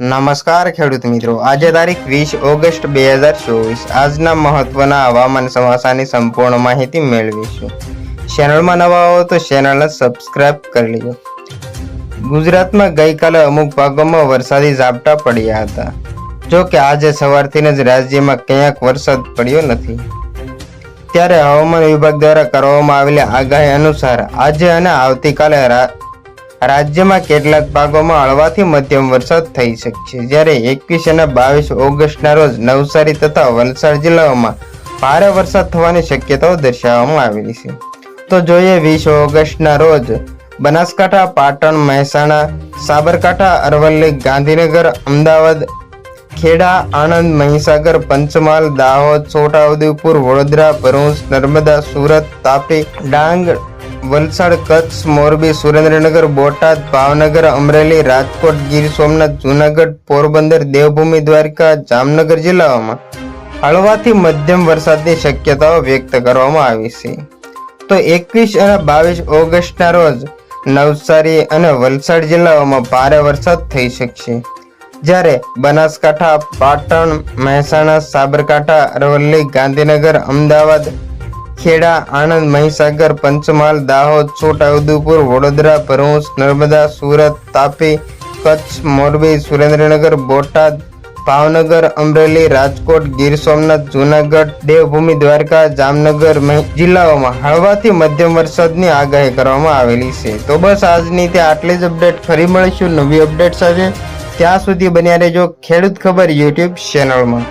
નમસ્કાર ખેડૂત મિત્રો. આજે તારીખ વીસ ઓગસ્ટ બે હજાર ચોવીસ. આજના મહત્વના હવામાન સમાસાની સંપૂર્ણ માહિતી મેળવીશું. ચેનલમાં નવા હો તો ચેનલને સબસ્ક્રાઇબ કરી લીધો ગુજરાતમાં ગઈકાલે અમુક ભાગોમાં વરસાદી ઝાપટા પડ્યા હતા. જો કે આજે સવારથી જ રાજ્યમાં ક્યાંક વરસાદ પડ્યો નથી. ત્યારે હવામાન વિભાગ દ્વારા કરવામાં આવેલી આગાહી અનુસાર આજે અને આવતીકાલે રાજ્યમાં કેટલાક ભાગોમાં હળવાથી મધ્યમ વરસાદ થઈ શકશે. જ્યારે એકવીસ અને બાવીસ ઓગસ્ટના રોજ નવસારી તથા વલસાડ જિલ્લાઓમાં ભારે વરસાદ થવાની શક્યતાઓ દર્શાવવામાં આવેલી છે. તો જોઈએ વીસ ઓગસ્ટના રોજ બનાસકાંઠા, પાટણ, મહેસાણા, સાબરકાંઠા, અરવલ્લી, ગાંધીનગર, અમદાવાદ, ખેડા, આણંદ, મહીસાગર, પંચમહાલ, દાહોદ, છોટાઉદેપુર, વડોદરા, ભરૂચ, નર્મદા, સુરત, તાપી, ડાંગ વલસાડ કચ્છ, મોરબી, સુરેન્દ્રનગર, બોટાદ, ભાવનગર, અમરેલી, રાજકોટ, ગીર સોમનાથ, જૂનાગઢ, પોરબંદર, દેવભૂમિ, દ્વારકા, જામનગર જિલ્લાઓમાં હળવાથી મધ્યમ વરસાદની શક્યતાઓ વ્યક્ત કરવામાં આવી છે. તો એકવીસ અને બાવીસ ઓગસ્ટના રોજ નવસારી અને વલસાડ જિલ્લાઓમાં ભારે વરસાદ થઈ શકશે. જ્યારે બનાસકાંઠા, પાટણ, મહેસાણા, સાબરકાંઠા, અરવલ્લી, ગાંધીનગર, અમદાવાદ ખેડા, આણંદ, મહીસાગર, પંચમહાલ, દાહોદ છોટાઉદેપુર વડોદરા, ભરૂચ, નર્મદા, સુરત, તાપી, કચ્છ, મોરબી, સુરેન્દ્રનગર, બોટાદ, ભાવનગર, અમરેલી, રાજકોટ, ગીર સોમનાથ, જૂનાગઢ, દેવભૂમિ, દ્વારકા, જામનગર જિલ્લાઓમાં હળવાથી મધ્યમ વરસાદની આગાહી કરવામાં આવેલી છે. તો બસ આજની તે આટલી જ અપડેટ ફરી મળીશું નવી અપડેટ સાથે. ત્યાં સુધી બન્યા રહેજો ખેડૂત ખબર યુટ્યુબ ચેનલમાં.